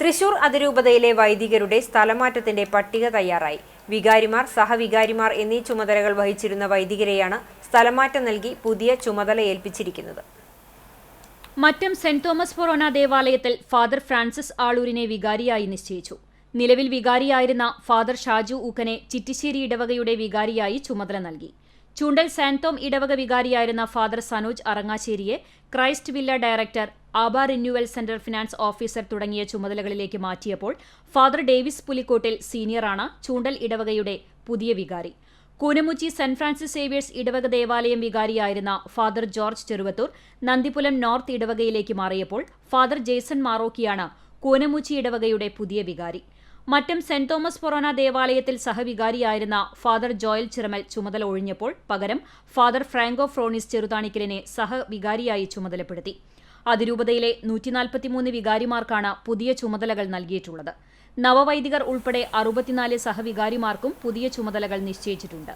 തൃശൂർ അതിരൂപതയിലെ വൈദികരുടെ സ്ഥലമാറ്റത്തിന്റെ പട്ടിക തയ്യാറായി. വികാരിമാർ സഹവികാരിമാർ എന്നീ ചുമതലകൾ വഹിച്ചിരുന്ന വൈദികരെയാണ് സ്ഥലമാറ്റം നൽകി പുതിയ ചുമതല ഏൽപ്പിച്ചിരിക്കുന്നത്. മറ്റം സെന്റ് തോമസ് ഫൊറോന ദേവാലയത്തിൽ ഫാദർ ഫ്രാൻസിസ് ആളൂരിനെ വികാരിയായി നിശ്ചയിച്ചു. നിലവിൽ വികാരിയായിരുന്ന ഫാദർ ഷാജു ഊക്കനെ ചിറ്റിശ്ശേരി ഇടവകയുടെ വികാരിയായി ചുമതല നൽകി. ചൂണ്ടൽ സാന്തോം ഇടവക വികാരിയായിരുന്ന ഫാദർ സനോജ് അറങ്ങാശ്ശേരിയെ Christ villa director Aba renewal centre finance officer തുടങ്ങിയ ചുമതലകളിലേക്ക് മാറ്റിയപ്പോൾ ഫാദർ ഡേവിസ് പുലിക്കോട്ടിൽ സീനിയറാണ് ചൂണ്ടൽ ഇടവകയുടെ പുതിയ വികാരി. കൂനമുച്ചി സെന്റ് ഫ്രാൻസിസ് സേവിയേഴ്സ് ഇടവക ദേവാലയം വികാരിയായിരുന്ന father George Cheruvathur Nandipulam north ഇടവകയിലേക്ക് മാറിയപ്പോൾ ഫാദർ ജേസൺ മാറോക്കിയാണ് കൂനമുച്ചി ഇടവകയുടെ പുതിയ വികാരി. മറ്റം സെന്റ് തോമസ് ഫൊറോന ദേവാലയത്തിൽ സഹവികാരിയായിരുന്ന ഫാദർ ജോയൽ ചിറമൽ ചുമതല ഒഴിഞ്ഞപ്പോൾ പകരം ഫാദർ ഫ്രാങ്കോ ഫ്രോണിസ് ചെറുതാണിക്കലിനെ സഹവികാരിയായി ചുമതലപ്പെടുത്തി. അതിരൂപതയിലെ നൂറ്റിനാൽപ്പത്തിമൂന്ന് വികാരിമാർക്കാണ് പുതിയ ചുമതലകൾ നൽകിയിട്ടുള്ളത്. നവവൈദികർ ഉൾപ്പെടെ അറുപത്തിനാല് സഹവികാരിമാർക്കും പുതിയ ചുമതലകൾ നിശ്ചയിച്ചിട്ടുണ്ട്.